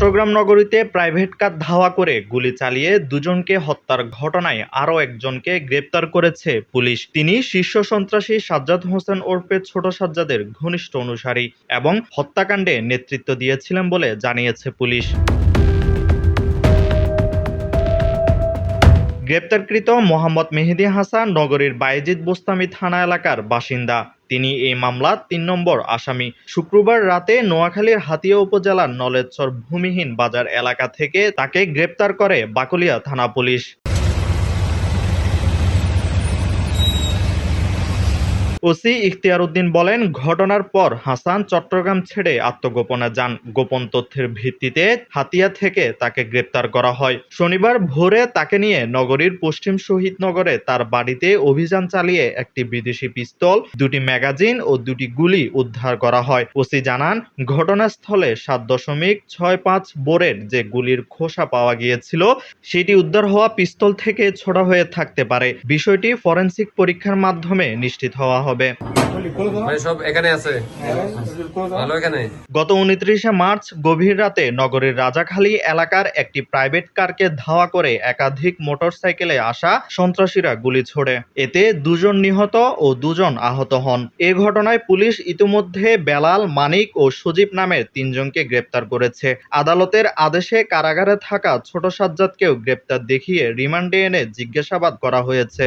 চট্টগ্রাম নগরীতে private car ধাওয়া করে গুলি চালিয়ে দুজনকে হত্যার ঘটনায় আরও একজনকে গ্রেপ্তার করেছে পুলিশ। তিনি শীর্ষ সন্ত্রাসী সাজ্জাদ হোসেন ওরফে ছোট সাজ্জাদের ঘনিষ্ঠ অনুসারী এবং হত্যাকাণ্ডে নেতৃত্ব দিয়েছিলেন বলে জানিয়েছে পুলিশ। গ্রেপ্তারকৃত মোহাম্মদ মেহেদি হাসান নগরীর বায়েজিদ বোস্তামি থানা এলাকার বাসিন্দা। তিনি এই মামলার তিন নম্বর আসামি। শুক্রবার রাতে নোয়াখালীর হাতিয়া উপজেলার নলেচ্ছর ভূমিহীন বাজার এলাকা থেকে তাকে গ্রেপ্তার করে বাকুলিয়া থানা পুলিশ। ওসি ইখতিয়ার উদ্দিন বলেন, ঘটনার পর হাসান চট্টগ্রাম ছেড়ে আত্মগোপনে যান। গোপন তথ্যের ভিত্তিতে হাতিয়া থেকে তাকে গ্রেপ্তার করা হয়। শনিবার ভোরে তাকে নিয়ে নগরীর পশ্চিম শহীদনগরে তার বাড়িতে অভিযান চালিয়ে একটি বিদেশি পিস্তল, দুটি ম্যাগাজিন ও দুটি গুলি উদ্ধার করা হয়। ওসি জানান, ঘটনাস্থলে সাত দশমিক ছয় পাঁচ বোরের যে গুলির খোসা পাওয়া গিয়েছিল, সেটি উদ্ধার হওয়া পিস্তল থেকে ছোড়া হয়ে থাকতে পারে। বিষয়টি ফরেন্সিক পরীক্ষার মাধ্যমে নিশ্চিত হওয়া হবে। সব এখানে আছে? ভালো এখানে? গত উনত্রিশে মার্চ গভীর রাতে নগরের রাজাখালী এলাকার একটি প্রাইভেট কারকে ধাওয়া করে একাধিক মোটরসাইকেলে আসা সন্ত্রাসীরা গুলি ছোড়ে। এতে দুজন নিহত ও দুজন আহত হন। এ ঘটনায় পুলিশ ইতিমধ্যে বেলাল মানিক ও সজীব নামের তিনজনকে গ্রেপ্তার করেছে। আদালতের আদেশে কারাগারে থাকা ছোট সাজ্জাদকেও গ্রেপ্তার দেখিয়ে রিমান্ডে এনে জিজ্ঞাসাবাদ করা হয়েছে।